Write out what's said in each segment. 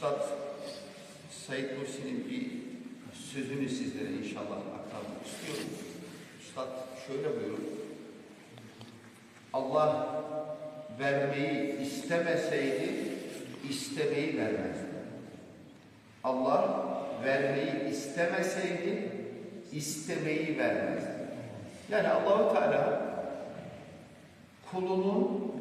Üstad Said Nursi'nin bir sözünü sizlere inşallah aktarmak istiyorum. Üstad şöyle buyurur. Allah vermeyi istemeseydi istemeyi vermezdi. Allah vermeyi istemeseydi istemeyi vermezdi. Yani Allahu Teala kulunun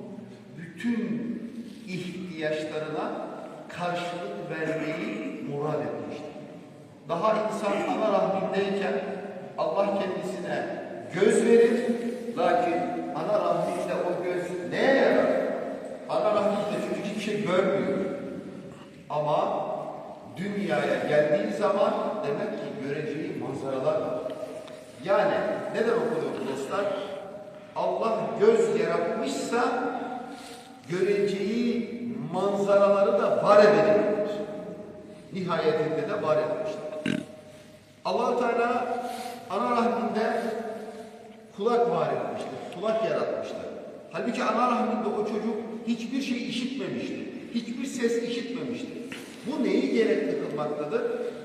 bütün ihtiyaçlarına karşılık vermeyi murad etmiştir. Daha insan ana rahmindeyken Allah kendisine göz verir. Lakin ana rahminde o göz neye yarar? Ana rahminde çocuk hiçbir şey görmüyor. Ama dünyaya geldiği zaman demek ki göreceği manzaralar var. Yani neden okuyor dostlar? Allah göz yaratmışsa göreceği manzaraları da var edecektir. Nihayetinde de var etmiştir. allah Teala ana rahminde kulak var etmiştir. Kulak yaratmıştır. Halbuki ana rahminde o çocuk hiçbir şey işitmemiştir. Hiçbir ses işitmemiştir. Bu neyi gerekli kılmaktadır?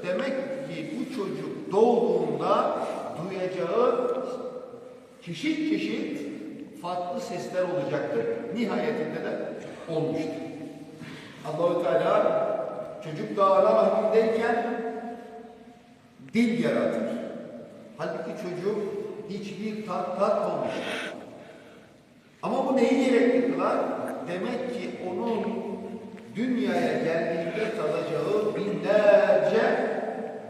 Demek ki bu çocuk doğduğunda duyacağı çeşit çeşit farklı sesler olacaktır. Nihayetinde de olmuştur. Allahu Teala çocuk daha ana rahmindeyken dil yaratır. Halbuki çocuk hiçbir tat tatmamıştır. Ama bu neyi gerekli kılar? Demek ki onun dünyaya geldiğinde tadacağı binlerce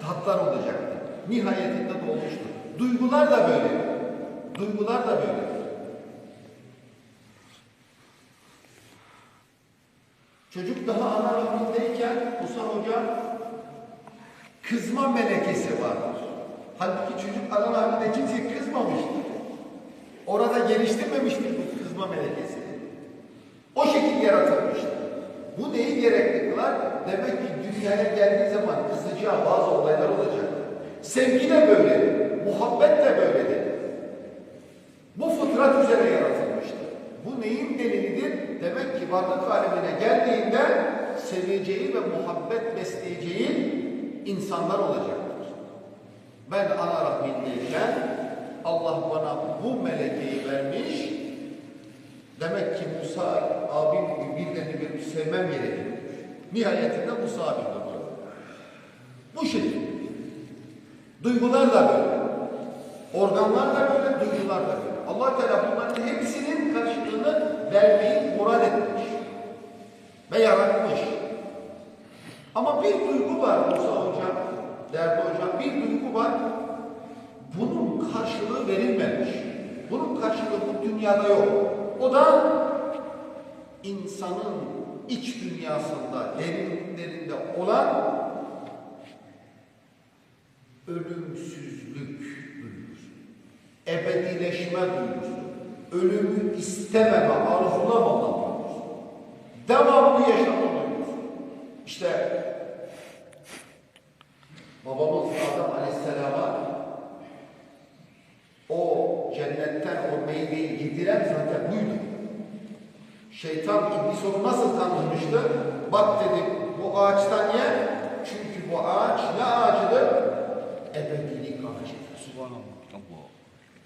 tatlar olacaktır. Nihayetinde de olmuştur. Duygular da böyle. Duygular da böyle. Çocuk daha ana rahmindeyken Musa Hoca kızma melekesi vardır. Halbuki çocuk ana rahminde kimse kızmamıştır. Orada geliştirmemiştir bu kızma melekesi. O şekilde yaratılmıştır. Bu neyi gerekli kılar? Demek ki dünyaya geldiği zaman kızacağı bazı olaylar olacak. Sevgi de böyledir. Muhabbet de böyledir. Bu fıtrat üzere yaratılmıştır. Bu neyin delilidir? Demek ki varlık alemine geldiğinde seveceği ve muhabbet besleyeceği insanlar olacaktır. Ben ana rahmindeyken Allah bana bu melekeyi vermiş. Demek ki Musa abim gibi birilerini bir sevmem gerekiyor. Nihayetinde Musa abim de böyle. Bu şekilde. Duygular da böyle. Organlar da böyle, duygular da böyle. Allah Teala bunların hepsinin karşılığını vermeyi murad etmiş. Ve yaratmış. Ama bir duygu var Musa Hocam, değerli hocam, bir duygu var. Bunun karşılığı verilmemiş. Bunun karşılığı bu dünyada yok. O da insanın iç dünyasında, derinliklerinde olan ölümsüzlük ebedileşme duygusu, ölümü istememe, arzulamama duygusu, devamlı yaşama duygusu. İşte babamız Adem Aleyhisselam'a o cennetten o meyveyi yediren zaten buydu. Şeytan iblis onu nasıl kandırmıştı? Bak dedi bu ağaçtan ye. Çünkü bu ağaç ne ağacıdır? Ebedilik ağacıdır. Subhanallah.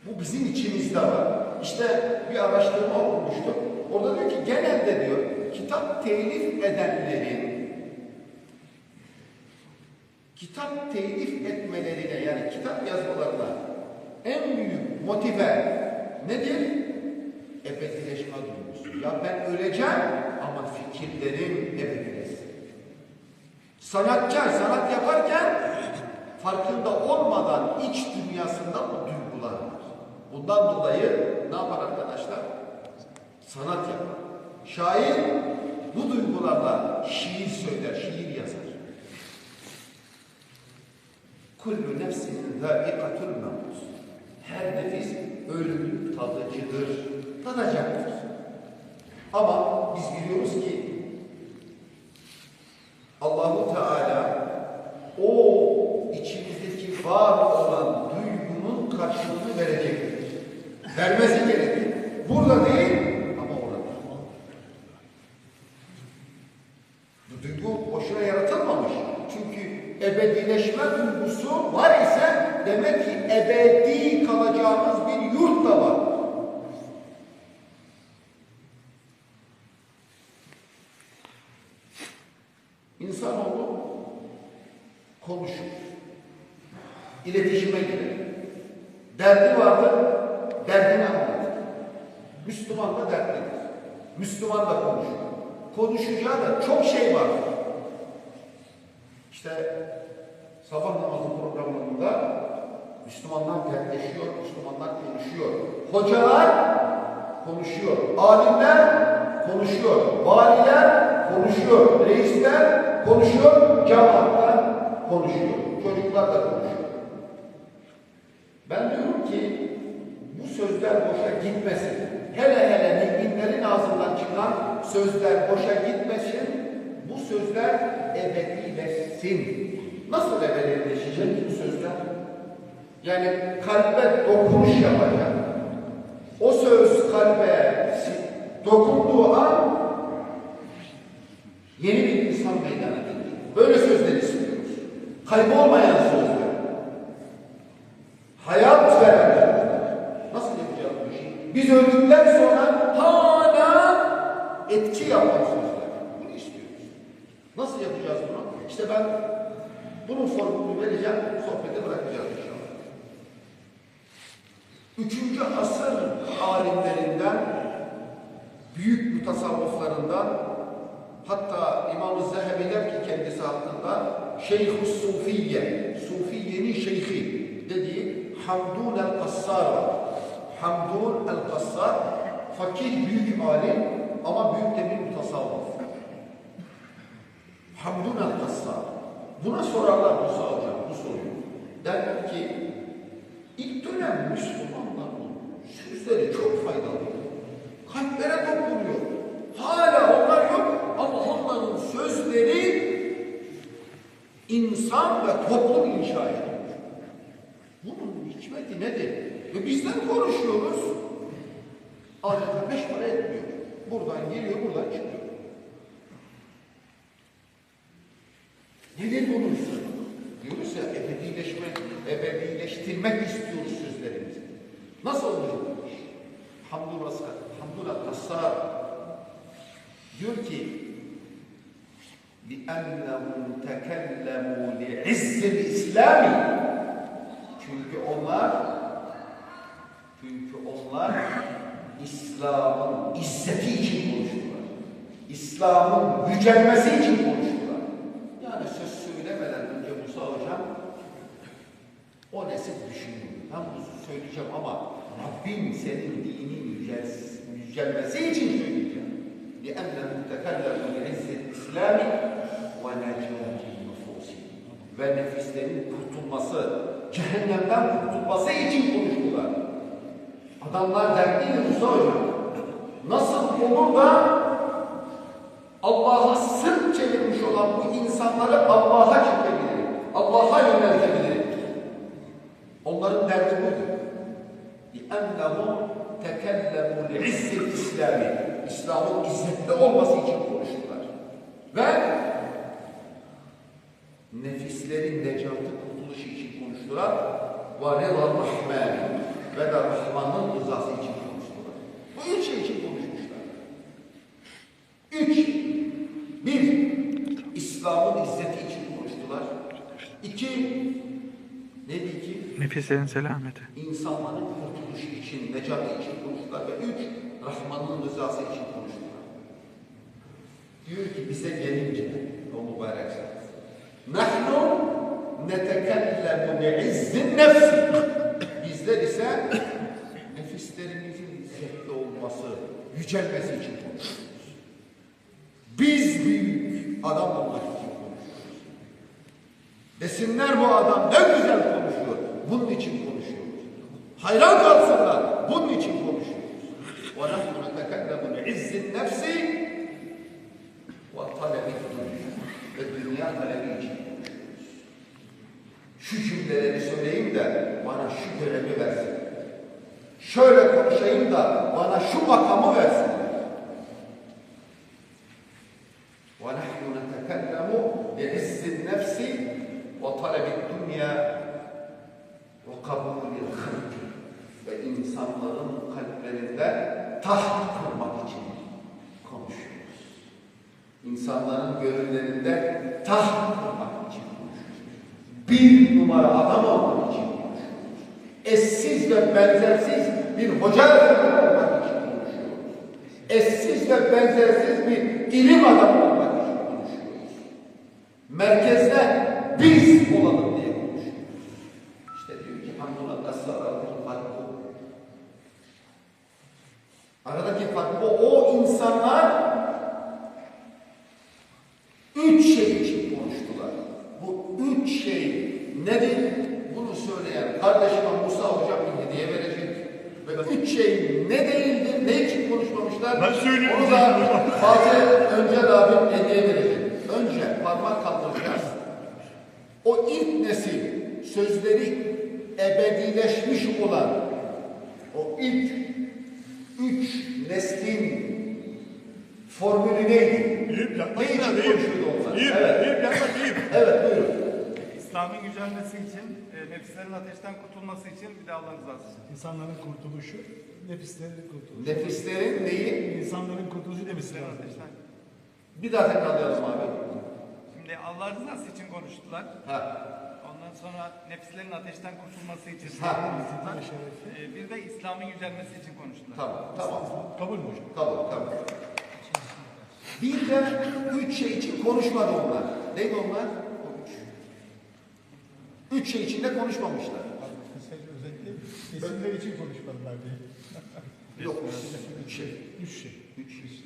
Bu bizim içimizde var. İşte bir araştırma okumuştum. Orada diyor ki genelde diyor kitap telif edenlerin kitap telif etmelerine yani kitap yazmalarına en büyük motive nedir? Ebedileşme duygusu. Ya ben öleceğim ama fikirlerim ebedileşsin. Sanatkar sanat yaparken farkında olmadan iç dünyasında var. Bundan dolayı ne yapar arkadaşlar? Sanat yapar. Şair bu duygularla şiir söyler, şiir yazar. Kullu nefsin zâikatul mevt. Her nefis ölümün tadıcıdır, tadacaktır. Ama biz biliyoruz ki Allahu Teala o Vermesi gerekir. Burada değil ama orada. Bu duygu boşuna yaratılmadı. ebedileşme duygusu var ise demek ki ebedi kalacağımız bir yurt da var. İnsanoğlu konuşur. İletişime girer. Derdi vardır, derdini anlatır. Müslüman da dertlidir. Müslüman da konuşur. Konuşacağı da çok şey var. İşte sabah namazı programlarında Müslümanlar dertleşiyor, Müslümanlar konuşuyor. Hocalar konuşuyor. Alimler konuşuyor. Valiler konuşuyor. Reisler konuşuyor. Cemaatler konuşuyor. Çocuklar da konuşuyor. Ben diyorum ki bu sözler boşa gitmesin. Hele hele müminlerin ağzından çıkan sözler boşa gitmesin. Bu sözler ebedileşsin. Nasıl ebedileşecek bu sözler? Yani kalbe dokunuş yapacak. O söz kalbe dokunduğu an yeni bir insan meydana gelir. Böyle sözler istiyoruz. Kaybolmayan sözler. Hayat veren sözler. Nasıl yapacağız bu işi? Biz öldükten sonra hala etki yapan sözler. Bunu istiyoruz. Nasıl yapacağız bunu? İşte ben bunun formülünü vereceğim, sohbeti bırakacağız inşallah. Üçüncü asır alimlerinden, büyük mutasavvıflarından, hatta İmam-ı Zehebi der ki kendisi hakkında, Şeyh-i Sufiye, Sufiye'nin şeyhi dediği Hamdun el-Kassar. Hamdun el-Kassar, fakir büyük alim ama büyük de bir mutasavvıf. Hamdun el-Kassar. Buna sorarlar Musa Hocam bu soruyu. Derler ki ilk dönem Müslümanların sözleri çok faydalı. Kalplere dokunuyor. Hala onlar yok ama onların sözleri insan ve toplum inşa ediyor. Bunun hikmeti nedir? Ve bizden konuşuyoruz. Adeta beş para etmiyor. Buradan geliyor, buradan çıkıyor. Nedir bunun sırrı? Diyoruz ya ebedileşmek, ebedileştirmek istiyoruz sözlerimizi. Nasıl oluyor bu iş? Hamdullah, Hamdullah Kassar diyor ki لِأَنَّهُمْ تَكَلَّمُوا لِعِزِّ الْإِسْلَامِ Çünkü onlar çünkü onlar İslam'ın izzeti için konuştular. İslam'ın yücelmesi için konuştular. Yani söz söylemeden önce Musa Hocam o nesil düşünüyor. Ben bunu söyleyeceğim ama Rabbim senin dinin yücel, yücelmesi için söyleyeceğim. لِأَنَّهُ تَكَلَّمُوا لِعِزِّ الْإِسْلَامِ وَنَجَاتِ النُّفُوسِ Ve nefislerin kurtulması, cehennemden kurtulması için konuştular. Adamlar dertliydi Musa Hocam. Nasıl olur da Allah'a sırt çevirmiş olan bu insanları Allah'a çekebilir. Allah'a yöneltebilir. Onların derdi buydu. لِأَنَّهُمْ تَكَلَّمُوا لِعِزِّ الْإِسْلَامِ İslam'ın izzetli olması için konuştular. Ve nefislerin necatı kurtuluşu için konuştular. وَرِضَ الرَّحْمَانِ ve de Rahman'ın rızası için konuştular. Bu üç şey için konuşmuşlar. Üç. Bir, İslam'ın izzeti için konuştular. İki, ne dedi ki? Nefislerin selameti. İnsanların kurtuluşu için, necatı için konuştular. Ve üç, Rahman'ın rızası için konuştular. Diyor ki bize gelince, o mübarek zat. Nahnu netekellemu bi'izzin nefsi Bizler ise nefislerimizin izzetli olması, yücelmesi için konuşuyoruz. Biz büyük adam olmak için konuşuyoruz. Desinler bu adam ne güzel konuşuyor. Bunun için konuşuyoruz. Hayran kalsınlar. Bunun için konuşuyoruz. وَنَحْنُ نَتَكَلَّمُ بِعِزِّ النَّفْسِ وَطَلَبِ الدُّنْيَا Ve dünya talebi için konuşuyoruz. Şu cümleleri söyleyeyim de bana şu görevi versin. Şöyle konuşayım da bana şu makamı versin. وَنَحْنُ نَتَكَلَّمُ بِعِزِّ النَّفْسِ ve talebi dünya ve kabulü halk ve insanların kalplerinde taht kurmak için konuşuyoruz. İnsanların gönüllerinde taht kurmak için konuşuyoruz. Bir numara adam olmak için konuşuyoruz. Eşsiz ve benzersiz bir hoca olmak için konuşuyoruz. Eşsiz ve benzersiz bir ilim adamı olmak için konuşuyoruz. Merkezde biz olalım diye konuşuyoruz. İşte diyor ki Hamdullah Gassar aradaki fark bu. Aradaki fark bu. O insanlar üç şey için konuştular. Bu üç şey nedir? Bunu söyleyen kardeşime Musa Hocam bir hediye verecek. Ve üç şey ne değildir, ne için konuşmamışlar? Ben söylüyorum. Onu da Fatih önce abim hediye verecek. Önce parmak kaldıracağız. O ilk nesil sözleri ebedileşmiş olan o ilk üç neslin formülü neydi? Deyip yapmak Ne için konuşuyordu onlar? Deyip, Evet. deyip yapmak deyip. Evet buyurun. İslam'ın yücelmesi için, e, nefislerin ateşten kurtulması için bir de Allah rızası için. İnsanların kurtuluşu, nefislerin kurtuluşu. Nefislerin neyi? İnsanların kurtuluşu demişsin Nefislerin ateşten. Bir daha tekrarlayalım abi. Şimdi Allah rızası için konuştular. Ha. Ondan sonra nefislerin ateşten kurtulması için Ha. konuştular. E, bir de İslam'ın yücelmesi için konuştular. Tamam, tamam. Kabul mü hocam? Kabul, kabul. Bir de üç şey için konuşmadı onlar. Neydi onlar? Şey için de konuşmamışlar. Özetle nesinler için konuşmadılar diye. Yok, üç şey. Üç şey. Üç şey.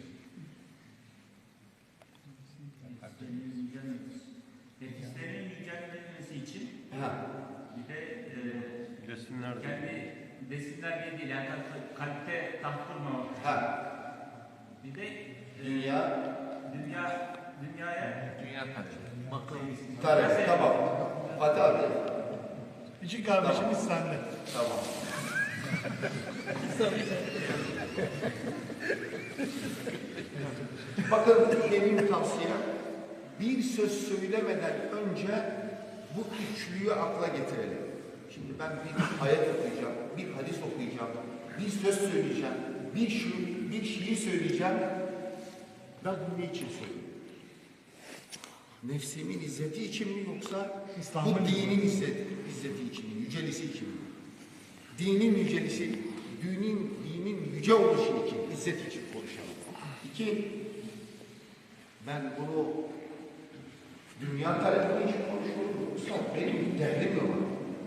Nefislerin yücelmesi için Ha. bir de e, Resimler kendi besinler değil yani kalp- kalpte taht kurmamak. Ha. Bir de e, Dünya, dünya dünyaya dünya tarih. Tamam. Fatih abi. İki kardeşimiz sende. Tamam. Bakın benim tavsiyem bir söz söylemeden önce bu üçlüyü akla getirelim. Şimdi ben bir ayet okuyacağım, bir hadis okuyacağım, bir söz söyleyeceğim, bir şiir, bir şiir söyleyeceğim. Ben bunu ne için söylüyorum? Nefsimin izzeti için mi yoksa İslam'ın bu dinin izzeti için mi, yücelisi için mi? Yücelisi, dinin, dinin yüce oluşu için, izzet için konuşalım. İki, ben bunu dünya talebi için konuşuyorum. Yoksa benim derdim yok.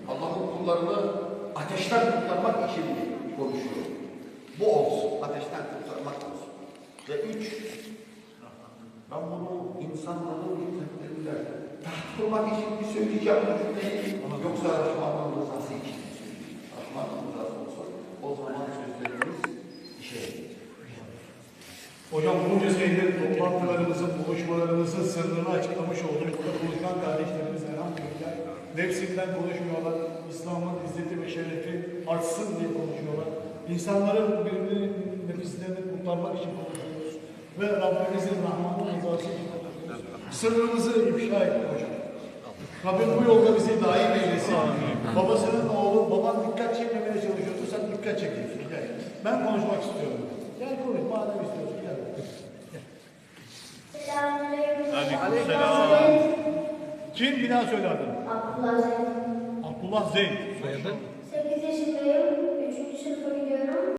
Allah'ın kullarını ateşten kurtarmak için konuşuyorum. Bu olsun, ateşten kurtarmak olsun. Ve üç, ben bunu insanların hizmetlerinde taht kurmak için mi söyleyeceğim yoksa Rahman'ın rızası için mi söyleyeceğim? Rahman'ın rızası olsa o zaman sözlerimiz işe yarayacak. Hocam bunca senedir toplantılarımızın, buluşmalarımızın sırrını açıklamış olduk. Burada konuşan kardeşlerimiz elhamdülillah nefsinden konuşmuyorlar. İslam'ın izzeti ve şerefi artsın diye konuşuyorlar. İnsanların birbirinin nefislerini kurtarmak için konuşuyoruz. Ve Rabbimizin Rahman'ın rızası için konuşuyoruz. Sırrımızı ifşa etti hocam. Rabbim bu yolda bizi daim eylesin. Babasının oğlu, baban dikkat çekmemeye çalışıyordu, sen dikkat çekiyorsun. Ben konuşmak istiyorum. Gel konuş, madem istiyorsun gel. Aleykümselam. Kim bir daha söyle adını? Abdullah Zeyn. Abdullah Zeyn. Soyadı?